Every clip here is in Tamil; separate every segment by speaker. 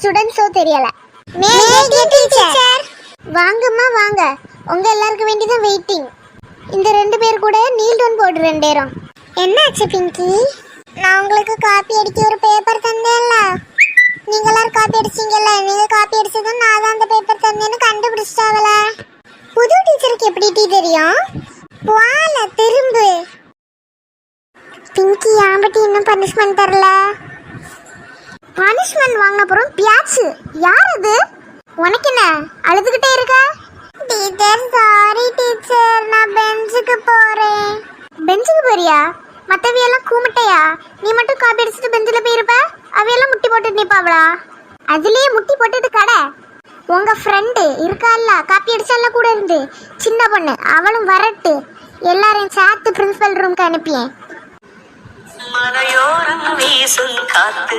Speaker 1: ஸ்டூடெண்ட்ஸோ தெரியல. வாங்கம்மா வாங்க. உங்க எல்லாருக்கும் வேண்டிதான் வெயிட்டிங் இந்த ரெண்டு பேர் கூட நீல் டோன் போடு ரெண்டு நேரம் பிங்கி? நான் உங்களுக்கு காப்பி அடிக்க ஒரு பேப்பர் தந்தேன்ல. நீங்க எல்லாரும் காப்பி அடிச்சீங்கல்ல? நீங்க காப்பி அடிச்சதும் நான் தான் அந்த பேப்பர் தந்தேன்னு கண்டுபிடிச்சிட்டாவல. புது டீச்சருக்கு எப்படி டீ தெரியும்? வாழ திரும்பு. பிங்கி ஆம்பட்டி இன்னும் பனிஷ்மெண்ட் தரல. பனிஷ்மெண்ட் வாங்கின அப்புறம் பியாச்சு. யார் அது உனக்கு என்ன அழுதுகிட்டே இருக்க? Teacher sorry teacher. நான் பெஞ்சுக்கு போறேன். பெஞ்சுக்கு போறியா? மத்தவியெல்லாம் கூமிட்டையா? நீ மட்டும் காப்பி அடிச்சுட்டு பெஞ்சில் போயிருப்ப அவையெல்லாம் முட்டி போட்டுட்டு நிப்பாவளா? அதுலயே முட்டி போட்டுட்டு கடை. உங்க ஃப்ரெண்டு இருக்கால்ல காப்பி அடிச்சால கூட இருந்து. சின்ன பொண்ணு அவளும் வரட்டு. எல்லாரையும் சேர்த்து பிரின்சிபல் ரூம்க்கு அனுப்பியேன்.
Speaker 2: மலையோரம் வீசும் காத்து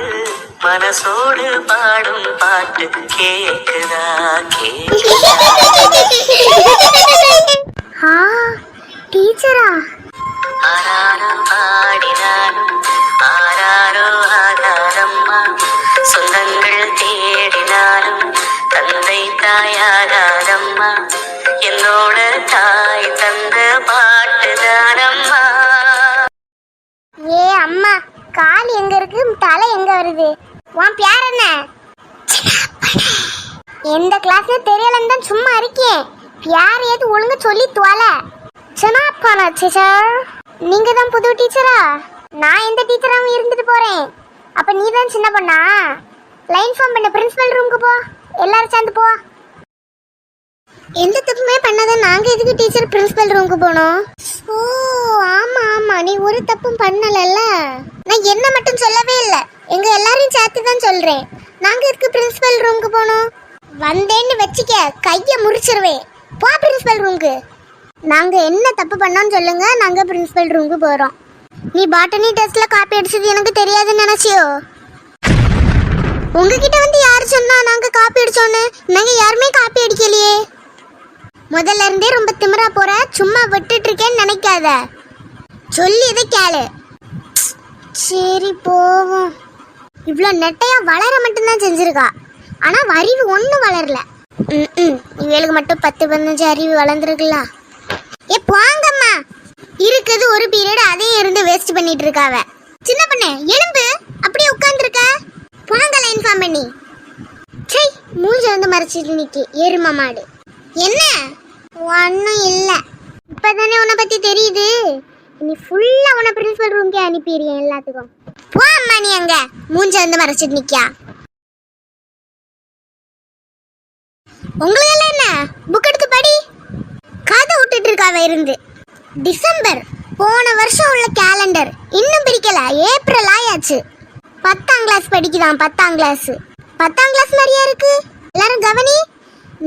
Speaker 2: மனசோடு பாடும் பாட்டு கேக்குதா கேக்குதா?
Speaker 1: டீச்சரா?
Speaker 2: ஆராரம் ஆடினாலும் ஆராரோ ஆகாரம்மா சொந்தங்கள் தேடினாலும் தந்தை தாயாகாரம்மா என்னோட
Speaker 1: அம்மா கால் எங்க இருக்கு? தலை எங்க வருது? உன் பேர் என்ன? எந்த கிளாஸ்ல தெரியலன்னு தான் சும்மா இருக்கேன். யார் ஏது ஒழுங்கு சொல்லி துவல சனாப்பானா டீச்சர் நீங்க தான் புது டீச்சரா நான் எந்த டீச்சராகவும் இருந்துட்டு போறேன். அப்ப நீ தான் சின்ன பொண்ணா? லைன் ஃபார்ம் பண்ண பிரின்சிபல் ரூமுக்கு போ. எல்லாரும் சேர்ந்து போ. எந்த தப்புமே பண்ணாத நாங்க எதுக்கு டீச்சர் பிரின்சிபல் ரூமுக்கு போனோம்? ஓ ஆமா ஆமா. நீ ஒரு தப்பும் பண்ணலல்ல. நான் என்ன மட்டும் சொல்லவே இல்ல. எங்க எல்லாரையும் சேர்த்து தான் சொல்றேன். நாங்க இருக்கு பிரின்சிபல் ரூமுக்கு போனோம்? வந்தேன்னு வச்சுக்க கைய முறிச்சிருவேன். போ பிரின்சிபல் ரூமுக்கு நாங்க என்ன தப்பு பண்ணோம்னு சொல்லுங்க நாங்க பிரின்சிபல் ரூமுக்கு போறோம். நீ பாட்டனி டெஸ்ட்ல காப்பி அடிச்சது எனக்கு தெரியாதுன்னு நினைச்சியோ? உங்ககிட்ட வந்து யார் சொன்னா நாங்க காப்பி அடிச்சோன்னு? நாங்க யாருமே காப்பி அடிக்கலையே. முதல்ல இருந்தே ரொம்ப திமிரா போற சும்மா விட்டுட்டு இருக்கேன்னு நினைக்காத. சொல்லி இதை கேளு. சரி போவோம். இவ்வளோ நெட்டையா வளர மட்டும்தான் செஞ்சிருக்கா. ஆனால் அறிவு ஒன்றும் வளரல. ம் இவளுக்கு மட்டும் பத்து பதினஞ்சு அறிவு வளர்ந்துருக்கலாம் ஏ போங்கம்மா. இருக்குது ஒரு பீரியட் அதையும் இருந்து வேஸ்ட் பண்ணிட்டு இருக்காவ. சின்ன பொண்ணு எலும்பு அப்படியே உட்காந்துருக்க போங்கல இன்ஃபார்ம் பண்ணி. சை மூஞ்சி வந்து மறைச்சிட்டு நிக்கி. எரும மாடு. என்ன? ஒன்றும் இல்லை. இப்போதானே உன்னை பற்றி தெரியுது. நீ ஃபுல்லாக உன பிரின்சிபல் ரூம்க்கே அனுப்பிடுறேன் எல்லாத்துக்கும். போ அம்மா நீ அங்க. மூஞ்ச வந்து மறைச்சிட்டு நிக்கியா? உங்களுக்கு என்ன? புக் எடுத்து படி. கதை விட்டுட்டு இருக்காவ இருந்து. டிசம்பர் போன வருஷம் உள்ள கேலண்டர் இன்னும் பிரிக்கல. ஏப்ரல் ஆயாச்சு. பத்தாம் கிளாஸ் படிக்குதான் பத்தாம் கிளாஸ் பத்தாம் கிளாஸ் மாதிரியா இருக்கு? எல்லாரும் கவனி.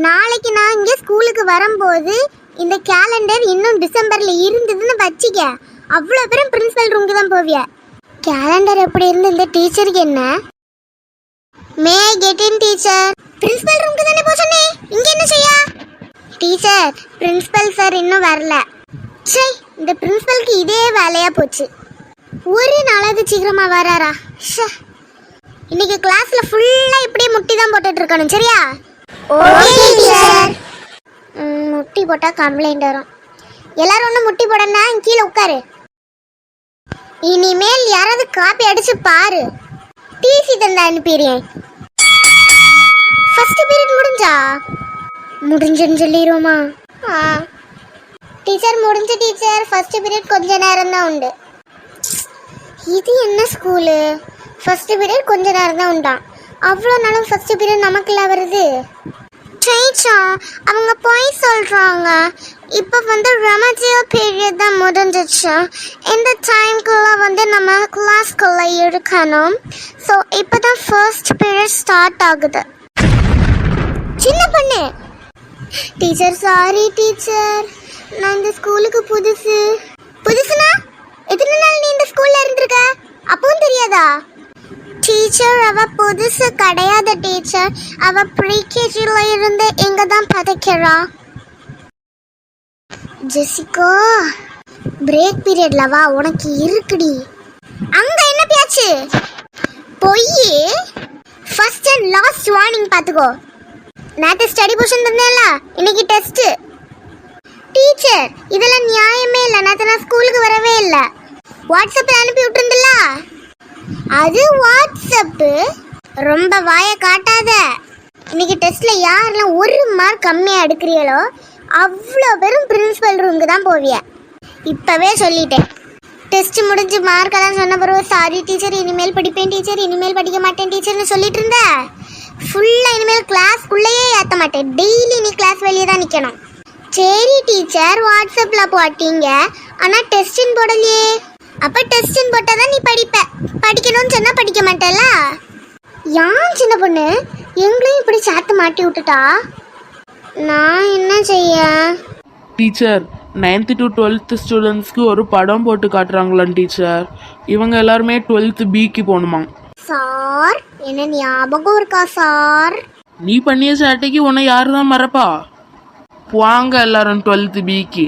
Speaker 1: நாளைக்கு நான் இங்கே ஸ்கூலுக்கு வரும்போது இந்த கேலண்டர் இன்னும் டிசம்பர்ல இருந்ததுன்னு வச்சிக்க. அவ்வளோ பேரும் பிரின்சிபல் ரூமுக்கு தான் போவிய? கேலண்டர் எப்படி இருந்து இந்த டீச்சருக்கு என்ன? May get in teacher principal ரூமுக்கு தானே போ சொன்னே. இங்க என்ன செய்யா? டீச்சர் பிரின்சிபல் சார் இன்னும் வரல. சே இந்த பிரின்சிபலுக்கு இதே வேலையா போச்சு. ஒரு நாளாவது சீக்கிரமா வராரா? ஷே இன்னைக்கு கிளாஸ்ல ஃபுல்லா இப்படியே முட்டி தான் போட்டுட்டு இருக்கணும் சரியா? ஓகே டீச்சர் முட்டி போட்டால் கம்ப்ளைண்ட் வரும். எல்லாரும் ஒன்றும் முட்டி போடனா கீழே உட்காரு. இனிமேல் யாராவது காப்பி அடிச்சு பாரு. டிசி தந்தா அனுப்பிடுறேன். ஃபர்ஸ்ட் பீரியட் முடிஞ்சா? முடிஞ்சுன்னு சொல்லிடுவோமா ஆ. டீச்சர் முடிஞ்ச டீச்சர் ஃபர்ஸ்ட் பீரியட் கொஞ்ச நேரம் தான் உண்டு. இது என்ன ஸ்கூலு ஃபர்ஸ்ட் பீரியட் கொஞ்ச நேரம் தான் உண்டான் அவ்வளோ நாளும் ஃபர்ஸ்ட் பீரியட் நமக்குள்ள வருது. ஜெயிச்சா அவங்க போய் சொல்கிறாங்க இப்போ வந்து ரெமடியல் பீரியட் தான் முடிஞ்சிச்சு. இந்த டைம்குள்ளே வந்து நம்ம கிளாஸ்க்குள்ளே இருக்கணும். ஸோ இப்போ தான் ஃபர்ஸ்ட் பீரியட் ஸ்டார்ட் ஆகுது. சின்ன பொண்ணு. டீச்சர் சாரி டீச்சர் நான் இந்த ஸ்கூலுக்கு புதுசு. புதுசுனா? எத்தனை நாள் நீ இந்த ஸ்கூல்ல இருந்திருக்க? அப்பவும் தெரியாதா? டீச்சர் அவ புதுசு கிடையாது டீச்சர் அவ ப்ரீகேஜில இருந்து இங்க தான் படிக்கிறா ஜெசிகோ பிரேக் பீரியட்ல வா உனக்கு இருக்குடி. அங்க என்ன பேச்சு? பொய் ஃபர்ஸ்ட் அண்ட் லாஸ்ட் வார்னிங் பார்த்துக்கோ நேற்று ஸ்டடி போர்ஷன் தந்தேன்ல இன்னைக்கு டெஸ்ட் டீச்சர் இதெல்லாம் நியாயமே இல்லை. நேற்று நான் ஸ்கூலுக்கு வரவே இல்லை. வாட்ஸ்அப்பில் அனுப்பி விட்டுருந்துல? அது வாட்ஸ்அப்பு ரொம்ப வாயை காட்டாத. இன்னைக்கு டெஸ்ட்ல யாரெல்லாம் ஒரு மார்க் கம்மியா எடுக்கிறீங்களோ அவ்வளோ பேரும் பிரின்சிபல் ரூமுக்கு தான் போவிய. இப்பவே சொல்லிட்டேன். டெஸ்ட் முடிஞ்சு மார்க் எல்லாம் சொன்ன பிறகு சாரி டீச்சர் இனிமேல் படிப்பேன் டீச்சர் இனிமேல் படிக்க மாட்டேன் டீச்சர்னு சொல்லிட்டு இருந்த. ஃபுல்லா இனிமேல் கிளாஸ்க்குள்ளேயே ஏற்ற மாட்டேன். டெய்லி நீ கிளாஸ் வெளியே தான் நிற்கணும் சரி டீச்சர் வாட்ஸ்அப்ல போட்டீங்க. ஆனா டெஸ்டின் போடலையே. அப்ப டெஸ்டின் போட்டாதான் நீ படிப்ப. படிக்கணும்னு சொன்னா படிக்க மாட்டேல யான் சின்ன பொண்ணு? எங்களையும் இப்படி சாத்து மாட்டி விட்டுட்டா? நான் என்ன செய்ய?
Speaker 3: டீச்சர் நைன்த்து டு டுவெல்த்து ஸ்டூடெண்ட்ஸ்க்கு ஒரு படம் போட்டு காட்டுறாங்களாம் டீச்சர் இவங்க எல்லாருமே டுவெல்த்து பிக்கு போகணுமா?
Speaker 1: சார் என்ன ஞாபகம் இருக்கா சார்?
Speaker 3: நீ பண்ணிய சேட்டைக்கு உன்னை யாரு தான் மறப்பா? வாங்க எல்லாரும் டுவெல்த்து பிக்கு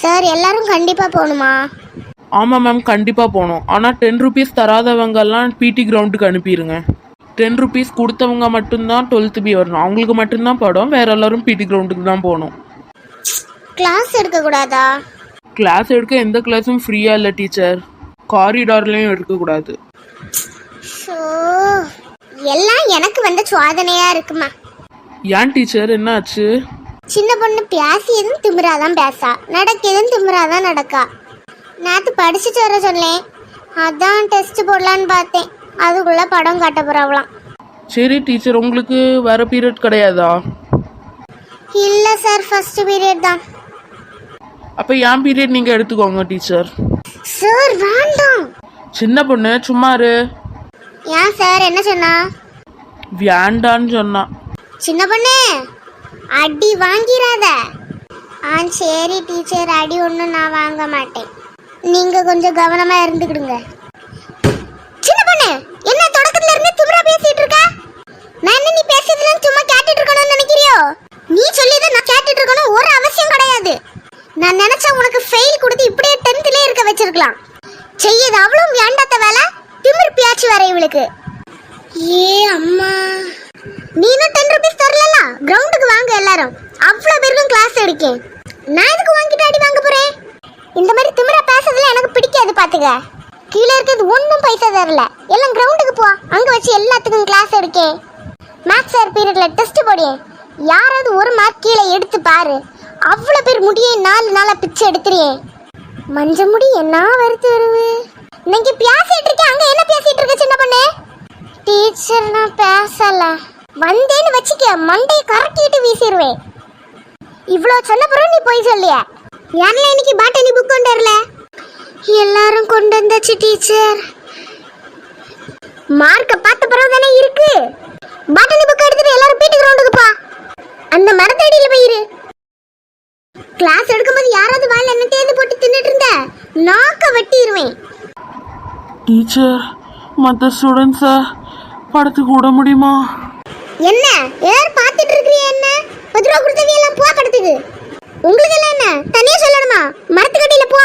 Speaker 1: சார் எல்லாரும் கண்டிப்பா போகணுமா?
Speaker 3: ஆமாம் மேம் கண்டிப்பாக போகணும். ஆனால் டென் ருபீஸ் தராதவங்கெல்லாம் பிடி கிரவுண்டுக்கு அனுப்பிடுங்க டென் ருபீஸ் கொடுத்தவங்க மட்டும்தான் டுவெல்த்து பி வரணும். அவங்களுக்கு மட்டும்தான் படம் வேற எல்லாரும் பிடி கிரவுண்டுக்கு தான் போகணும்.
Speaker 1: கிளாஸ் எடுக்க கூடாதா?
Speaker 3: கிளாஸ் எடுக்க எந்த கிளாஸும் ஃப்ரீயாக இல்லை டீச்சர் காரிடார்லேயும் எடுக்கக்கூடாது
Speaker 1: எல்லாம் எனக்கு வந்த சுவாதனையா இருக்குமா
Speaker 3: ஏன் டீச்சர் என்னாச்சு
Speaker 1: சின்ன பொண்ணு பேசியதும் திமிராதான் பேசா. நடக்கியதும் திமிராதான் நடக்கா. நேற்று படிச்சுட்டு வர சொன்னேன். அதான் டெஸ்ட் போடலான்னு பார்த்தேன். அதுக்குள்ள படம் காட்ட போறாவலாம்
Speaker 3: சரி டீச்சர் உங்களுக்கு வேற பீரியட் கிடையாதா?
Speaker 1: இல்லை சார் ஃபர்ஸ்ட் பீரியட் தான்.
Speaker 3: அப்போ என் பீரியட் நீங்கள் எடுத்துக்கோங்க டீச்சர்
Speaker 1: சார் வேண்டாம்.
Speaker 3: சின்ன பொண்ணு சும்மா இரு.
Speaker 1: ஏன் சார் என்ன சொன்னா?
Speaker 3: வேண்டான்னு சொன்னா.
Speaker 1: சின்ன பொண்ணு அடி வாங்கிராத. ஆ சரி டீச்சர் அடி ஒன்றும் நான் வாங்க மாட்டேன். நீங்க கொஞ்சம் கவனமா இருந்துக்கிடுங்க. சின்ன பொண்ணு என்ன தொடக்கத்துல இருந்து திமிரா பேசிட்டு இருக்க? நான் என்ன நீ பேசுறதுல சும்மா கேட்டுட்டு இருக்கணும்னு நினைக்கிறியோ? நீ சொல்லிதான் நான் கேட்டுட்டு இருக்கணும் ஒரு அவசியம் கிடையாது. நான் நினைச்சா உனக்கு ஃபெயில் கொடுத்து இப்படியே டென்த்லயே இருக்க வச்சிருக்கலாம். செய்யது அவ்வளவு வேண்டாத வேலை திமிர் பியாச்சு வர இவளுக்கு. ஏ அம்மா. நீனும் டென் ருபீஸ் தரல கிரவுண்டுக்கு வாங்க எல்லாரும். அவ்வளோ பேருக்கும் கிளாஸ் எடுக்கேன். நான் எதுக்கு வாங்கிட்டு அடி வாங்க போறேன்? இந்த மாதிரி திமிரா பேசுறதுல எனக்கு பிடிக்காது பாத்துக்க. கீழே இருக்கிறது ஒன்றும் பைசா தரல. எல்லாம் கிரவுண்டுக்கு போ. அங்கே வச்சு எல்லாத்துக்கும் கிளாஸ் எடுக்கேன் மேக்ஸ் சார் பீரியட்ல டெஸ்ட் போடியேன் யாராவது ஒரு மார்க் கீழே எடுத்து பாரு. அவ்வளோ பேர் முடியே நாலு நாளாக பிச்சை எடுத்துறியே மஞ்ச முடி என்ன வருத்து வருவு இன்னைக்கு பேசிட்டு இருக்கேன். அங்கே என்ன பேசிட்டு இருக்க சின்ன பொண்ணு? டீச்சர் நான் பேசல. வந்தேன்னு வச்சுக்க மண்டையை கரட்டிட்டு வீசிடுவேன் இவ்வளோ சொன்ன பிறகு நீ போய் சொல்லிய. யாரில் இன்னைக்கு பாட்டனி புக் கொண்டு வரல? எல்லாரும் கொண்டு வந்தாச்சு டீச்சர் மார்க்க பார்த்த பிறகு தானே இருக்கு. பாட்டனி புக் எடுத்துட்டு எல்லாரும் பீட்டு கிரவுண்டுக்கு போ. அந்த மரத்தடியில போயிரு கிளாஸ் எடுக்கும்போது யாராவது வாயில என்ன தேர்ந்து போட்டு தின்னுட்டு இருந்த நாக்க வெட்டிடுவேன்
Speaker 3: டீச்சர் மற்ற ஸ்டூடெண்ட்ஸை படத்துக்கு விட முடியுமா?
Speaker 1: என்ன? எல்லாரும் பார்த்துட்டு இருக்கிறீ என்ன? பத்து ரூபா கொடுத்தவி எல்லாம் போ கடத்துக்கு உங்களுக்கு என்ன? தனியா சொல்லணுமா? மரத்துக்கடியில போ.